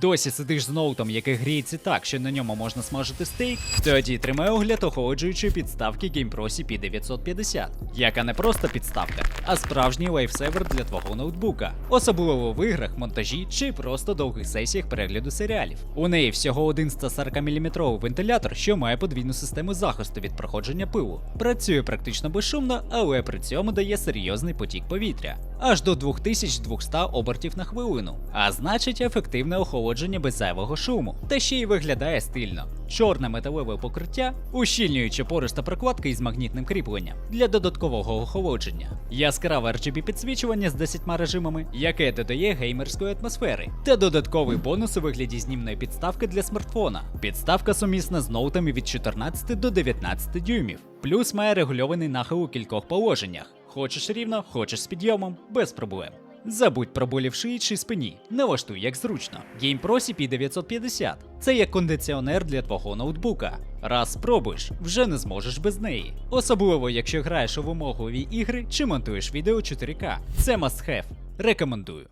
Досі сидиш з ноутом, який гріється так, що на ньому можна смажити стейк? Тоді тримай огляд охолоджуючої підставки GamePro CP950, яка не просто підставка, а справжній лайфсевер для твого ноутбука, особливо в іграх, монтажі чи просто довгих сесіях перегляду серіалів. У неї всього один 140 мм вентилятор, що має подвійну систему захисту від проходження пилу. Працює практично безшумно, але при цьому дає серйозний потік повітря. Аж до 2200 обертів на хвилину, а значить ефективне охолодження без зайвого шуму, та ще й виглядає стильно. Чорне металеве покриття, ущільнюючи пориста прокладка із магнітним кріпленням для додаткового охолодження. Яскраве RGB підсвічування з 10 режимами, яке додає геймерської атмосфери, та додатковий бонус у вигляді знімної підставки для смартфона. Підставка сумісна з ноутами від 14 до 19 дюймів, плюс має регульований нахил у кількох положеннях. Хочеш рівно, хочеш з підйомом, без проблем. Забудь про болі в шиї чи спині, налаштуй як зручно. GamePro CP950 – це як кондиціонер для твого ноутбука. Раз спробуєш, вже не зможеш без неї. Особливо, якщо граєш у вимогові ігри чи монтуєш відео 4К. Це must have. Рекомендую.